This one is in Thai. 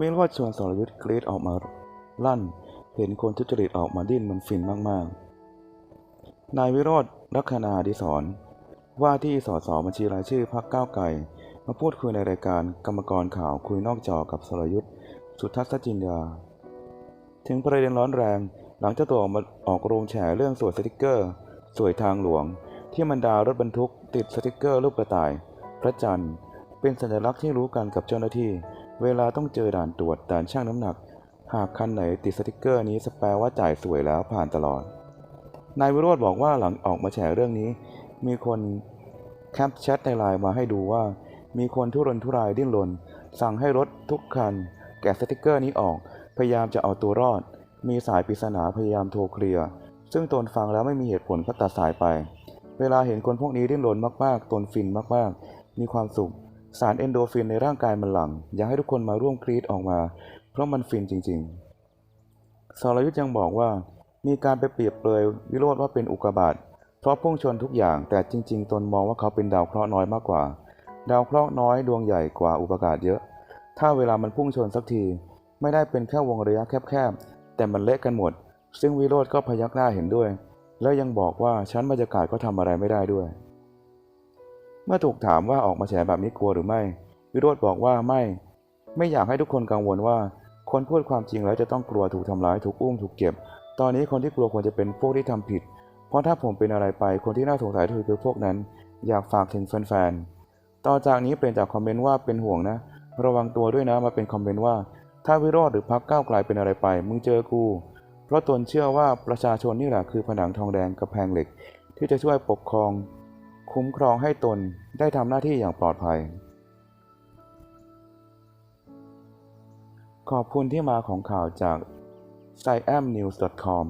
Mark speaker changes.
Speaker 1: วิโรจน์ชวนสรยุทธ์กรีดออกมาลั่น เห็นคนทุจริตออกมาดิ้นมันฟินมากๆ นายวิโรธลัคนาดิศรว่าที่สสบัญชีรายชื่อพักก้าวไกลมาพูดคุยในรายการกรรมกรข่าวคุยนอกจอกับสรยุทธ์สุทัศจินดาถึงประเด็นร้อนแรง หลังเจ้าตัวออกมาออกโรงแฉเรื่องสวยสติกเกอร์ สวยทางหลวง ที่มันดารถบรรทุก ติดสติกเกอร์รูปกระต่าย พระจันทร์ เป็นสัญลักษณ์ที่รู้กันกับเจ้าหน้าที่ เวลาต้องเจอด่านตรวจด่านช่างน้ำหนัก หากคันไหนติดสติกเกอร์นี้สแปลว่าจ่ายสวยแล้วผ่านตลอด นายวิโรธบอกว่าหลังออกมาแฉเรื่องนี้ มีคนแคปแชทในไลน์มาให้ดูว่า มีคนทุรนทุรายดิ้นรนสั่งให้รถทุกคัน แกะสติกเกอร์นี้ออก พยายามจะเอาตัวรอด มีสายปริศนาพยายามโทรเคลียร์ซึ่งตนฟังแล้วไม่มีเหตุผลก็ตัดสายไป เวลาเห็นคนพวกนี้ดิ้นรนมากๆ ตนฟินมากๆ มีความสุข สารเอนโดฟินในร่างกายมันหลั่งอยากให้ทุกคนมาร่วมกรีดออกมา เพราะมันฟินจริงๆสรยุทธ์ยังบอกว่ามีการไปเปรียบเปรยวิโรธว่าเป็นอุกกาบาตเพราะพุ่งชนทุกอย่าง แต่จริง ๆ ตนมองว่าเขาเป็นดาวเคราะห์น้อยมากกว่า ดาวเคราะห์น้อยดวงใหญ่กว่าอุกกาบาตเยอะ ถ้าเวลามันพุ่งชนสักที ไม่ได้เป็นแค่วงระยะแคบๆแต่มันเละกันหมด ซึ่งวิโรธก็พยักหน้าเห็นด้วย แล้วยังบอกว่าชั้นบรรยากาศก็ทำอะไรไม่ได้ด้วย เมื่อถูกถามว่าออกมาแฉแบบนี้กลัวหรือไม่ วิโรธบอกว่าไม่ ไม่อยากให้ทุกคนกังวลว่า คนพูดความจริงแล้วจะต้องกลัวถูกทำร้ายถูกอุ้มถูกเก็บ ตอนนี้คนที่กลัวควรจะเป็นพวกที่ทำผิด เพราะถ้าผมเป็นอะไรไปคนที่น่าสงสัยที่สุดคือพวกนั้น อยากฝากถึงแฟนๆ ต่อจากนี้เป็นจากคอมเมนต์ว่าเป็นห่วงนะ ระวังตัวด้วยนะมาเป็นคอมเมนต์ว่า ถ้าวิโรธหรือพักก้าวไกลเป็นอะไรไป มึงเจอกู เพราะตนเชื่อว่าประชาชนนี่แหละคือผนังทองแดงกับแพงเหล็ก ที่จะช่วยปกครอง คุ้มครองให้ตนได้ทำหน้าที่อย่างปลอดภัย ขอบคุณที่มาของข่าวจาก s i a m n e w s c o m